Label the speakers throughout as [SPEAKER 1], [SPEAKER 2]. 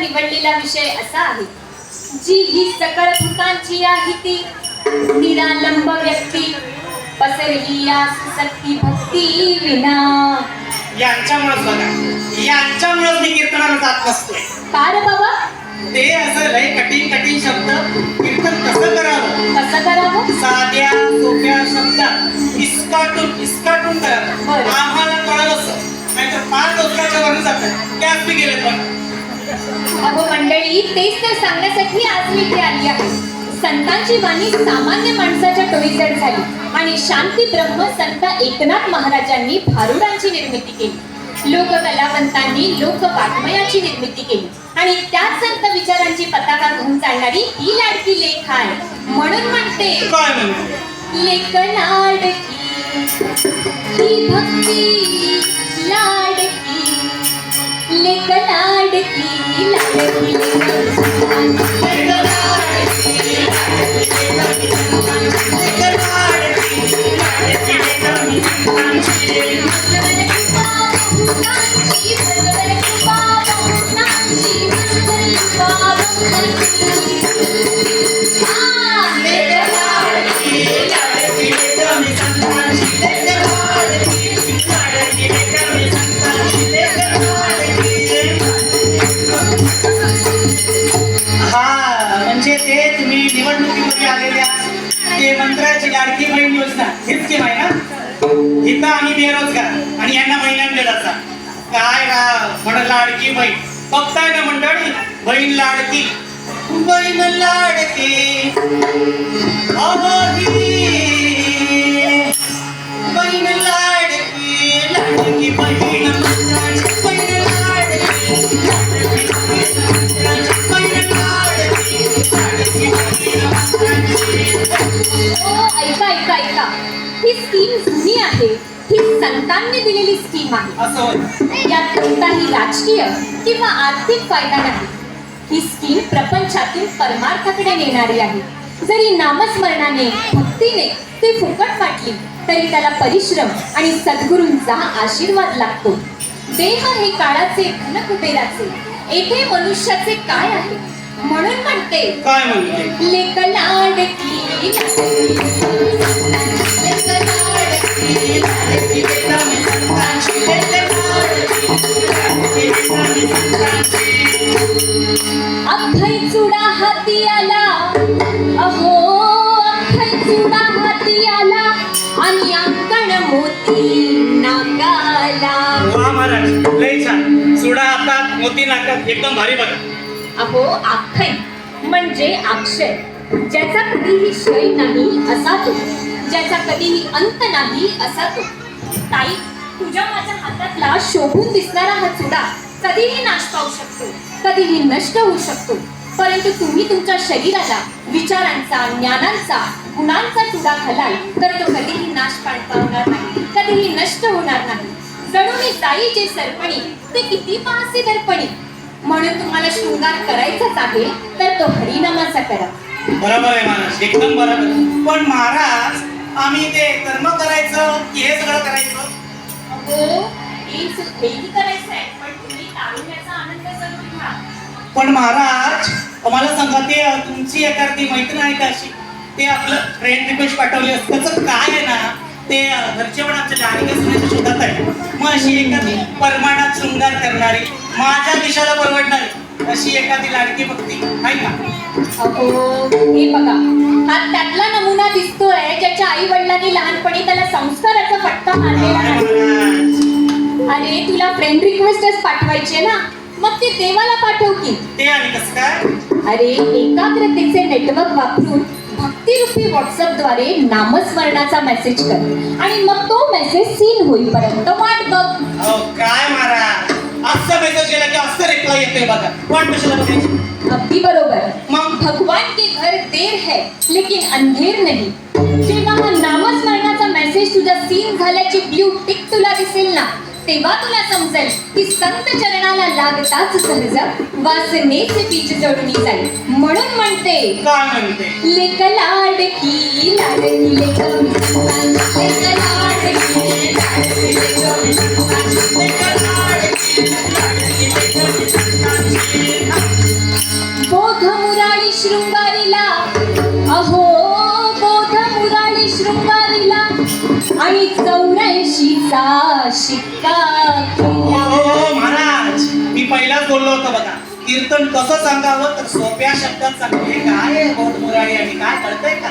[SPEAKER 1] निवडलेला विषय असा आहे जी ही सकळ भूतांची आहे ती निरालंब व्यक्ती पसरली या सक्ती भक्ती विना.
[SPEAKER 2] यांच्यामुळेच बघा यांच्यामुळेच मी कीर्तनाला जात नसतोय
[SPEAKER 1] का रे बाबा?
[SPEAKER 2] ते असं लय कठीण कठीण शब्द कीर्तन कसं करावं?
[SPEAKER 1] कसं करावं?
[SPEAKER 2] साध्या सोप्या शब्दात इस्काटून इस्काटून करावं.
[SPEAKER 1] बरं.
[SPEAKER 2] आम्हाला कळलं असं नाहीतर पाच दोषाच्या वर जातात त्यात मी गेले पण.
[SPEAKER 1] अहो मंडळी तेच तर सांगण्यासाठी आज मी इथे आली आहे. संतांची वाणी सामान्य माणसाच्या टोळीजड झाली. आणि शांती ब्रह्म संत एकनाथ महाराजांनी भारुडांची निर्मिती केली. लोक कलावंतांनी लोक वाङ्मयाची निर्मिती केली. आणि त्याच संत विचारांची पताका घेऊन चालणारी ही लाडकी लेख आहे. म्हणून म्हणते
[SPEAKER 2] काय म्हणतो?
[SPEAKER 1] लेख लाडकी ही भक्ती लाडकी लेख लाडकी
[SPEAKER 2] आणि यांना काय राव म्हणून लाडकी बहीण. बघताय ना मंडळी बहीण लाडकी. बहीण लाडकी. बहीण लाडकी लाडकी बहीण.
[SPEAKER 1] संतांनी दिलेली स्कीम आहे. यात कोणताही राजकीय किंवा आर्थिक फायदा नाही. ही स्कीम प्रपंचातील परमार्थाकडे नेणारी आहे. जरी नामस्मरणाने भक्तीने ती फुकट वाटली तरी त्याला परिश्रम आणि सद्गुरूंचा आशीर्वाद लागतो. देह हे काळाचे धन कुबेराचे येथे मनुष्याचे काय आहे? म्हणून म्हणते
[SPEAKER 2] काय म्हणते?
[SPEAKER 1] लेक लाडकी अभय चुडा हाती आला. अहो अभय चुडा हाती आला. आणि अंकण मोती नागाला
[SPEAKER 2] वा महाराज. लय छान. सुडा हातात मोती नाकात एकदम भारी बघा.
[SPEAKER 1] अहो अक्षय म्हणजे अक्षय ज्याचा कधीही क्षय नाही असा तो. ज्याचा कधीही अंत नाही असा तो. ताई तुझ्या माझ्या हातातला शोभून दिसणारा हा चुडा कधीही नाश पावू शकतो कधीही नष्ट होऊ शकतो. परंतु तुम्ही तुमच्या शरीराला विचारांचा ज्ञानांचा गुणांचा चुडा घालाल तर तो कधीही नाश पावणार नाही कधीही नष्ट होणार नाही. जणू मी ताई जे सरपणी ते किती पाहसे दर्पणी. म्हणून तुम्हाला शृंगार करायचाच आहे तर तो हरिनामाचा करा.
[SPEAKER 2] बरोबर आहे महाराज एकदम बरोबर. पण महाराज आम्ही ते कर्म करायचं की हे सगळं करायचं?
[SPEAKER 1] हो हेही करायचं आहे पण
[SPEAKER 2] महाराज मला सांगा ते तुमची एखादी मैत्रीण आहे का अशी? ते आपलं फ्रेंड रिक्वेस्ट पाठवली असतं. त्याचं काय आहे ना ते घरचे पण आमच्या सुनेच्या शोधात आहे मग अशी एखादी परमाणात शृंगार करणारी माझ्या दिशाला परवडणारी अशी एखादी लाडकी भक्ती आहे का?
[SPEAKER 1] अहो हे बघा. हा त्यातला नमुना दिसतोय ज्याच्या आई वडिलांनी लहानपणी त्याला संस्काराचा फटका मारलेला
[SPEAKER 2] महाराज
[SPEAKER 1] अरे तुला फ्रेंड रिक्वेस्टच पाठवायची ना मग ती देवाला पाठव की
[SPEAKER 2] ते आणि कसं काय?
[SPEAKER 1] अरे एकाग्रतेचे नेटवर्क वापरून भक्तिरूपी व्हॉट्सअपद्वारे नामस्मरणाचा मेसेज कर. आणि मग तो मेसेज सीन होईपर्यंत वाट बघ.
[SPEAKER 2] काय महाराज आजचा मेसेज गेला की असं रिप्लाय येतोय बघा. वाट कशाला बघायची?
[SPEAKER 1] अगदी बरोबर.
[SPEAKER 2] मग?
[SPEAKER 1] भगवान के घर देर है लेकिन अंधेर नाही. जेव्हा हा नामस्मरणाचा मेसेज तुझा सीन झाल्याची ब्ल्यू टिक तुला दिसेल ना तेव्हा तुला समजेल की संत चरणाला लागताच सहज वासनेचे बीज जडून जाईल म्हणून म्हणते
[SPEAKER 2] काय म्हणते?
[SPEAKER 1] लेक लाडकी लाडकी लेक लेक लाडकी लाडकी शिक्का.
[SPEAKER 2] हो महाराज. मी पहिलाच बोललो होतो बघा. कीर्तन कसं सांगावं तर सोप्या शब्दात सांगते काय बोध मुरारी आणि काय कळतंय का?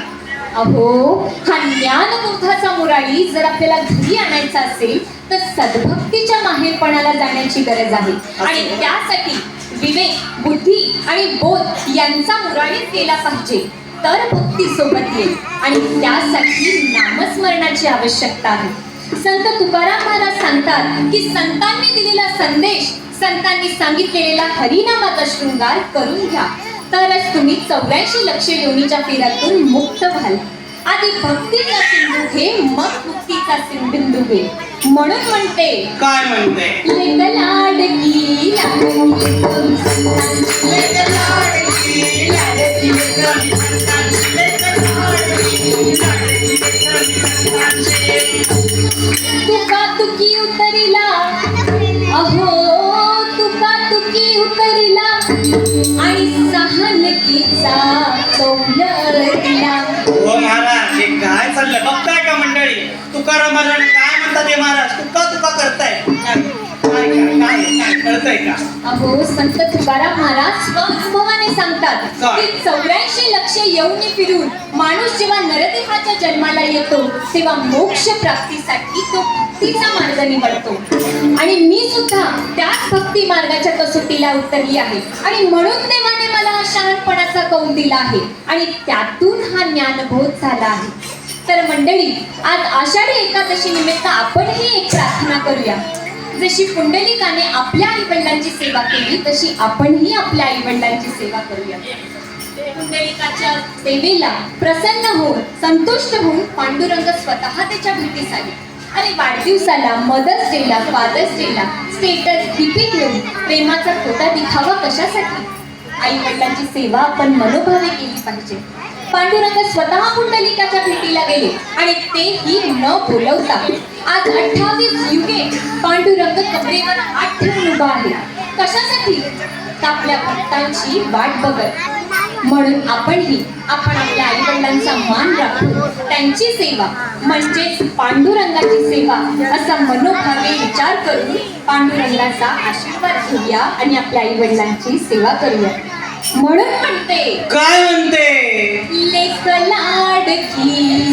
[SPEAKER 1] अहो हा ज्ञानबोधाचा मुराळी जर आपल्याला घरी आणायचा असेल तर सद्भक्तीच्या माहेरपणाला जाण्याची गरज आहे. आणि त्यासाठी विवेक बुद्धी आणि बोध यांचा मुराळीच केला पाहिजे. तर भक्ती सोबत येईल. आणि त्यासाठी नामस्मरणाची आवश्यकता आहे. संत तुकाराम महाराज सांगतात की संतांनी दिलेला संदेश संतांनी सांगितलेला हरिनामाचा शृंगार करून घ्या. तरच तुम्ही चौऱ्याऐंशी लक्ष योनीच्या फेऱ्यातून मुक्त व्हाल. आधी भक्तीचा सिंधू घे मग मुक्तीचा सिंधू घे. म्हणून म्हणते
[SPEAKER 2] काय म्हणते?
[SPEAKER 1] लाडकी लाडकी लाडकी
[SPEAKER 2] तुकाराम महाराज काय म्हणतात हे महाराज? तुका तुका करताय. कळतंय का?
[SPEAKER 1] अहो संत तुकाराम महाराज स्वानुभवाने सांगतात
[SPEAKER 2] काय?
[SPEAKER 1] की चौऱ्याऐंशी लक्ष येऊन फिरून माणूस जेव्हा नरदेहाच्या जन्माला येतो तेव्हा मोक्ष प्राप्तीसाठी तो भक्तीचा मार्ग निवडतो. आणि मी सुद्धा त्याच भक्ती मार्गाच्या कसोटीला उतरली आहे. आणि म्हणून देवाने मला शहाणपणाचा कौल दिला आहे. आणि त्यातून हा ज्ञानबोध झाला आहे. तर मंडळी आज आषाढी एकादशी निमित्त आपणही एक प्रार्थना करूया. जशी पुंडलिकाने आपल्या आई वडिलांची सेवा केली तशी आपणही आपल्या आई वडिलांची सेवा करूया. पुंडलिकाच्या सेवेला प्रसन्न होऊन संतुष्ट होऊन पांडुरंग स्वतः त्याच्या भेटीस आले. आणि वाढदिवसाला मदर्स डेला फादर्स डेला स्टेटस डीपी घेऊन प्रेमाचा खोटा दिखावा कशासाठी? आई वडिलांची सेवा आपण मनोभावे केली पाहिजे. पांडुरंग स्वतः पुंडलिकाच्या भेटीला गेले आणि तेही न बोलवता आज अठ्ठावीस युगे पांडुरंग कमरेवर आठ ठेवून उभा आहे. कशासाठी? तर आपल्या भक्तांची वाट बघत. म्हणून आपणही आपण आपल्या आई वडिलांचा मान राखून त्यांची सेवा म्हणजेच पांडुरंगाची सेवा असा मनोभावे विचार करून पांडुरंगाचा आशीर्वाद घेऊया आणि आपल्या आई वडिलांची सेवा करूया. म्हणून म्हणते.
[SPEAKER 2] काय म्हणते?
[SPEAKER 1] लेक लाडकी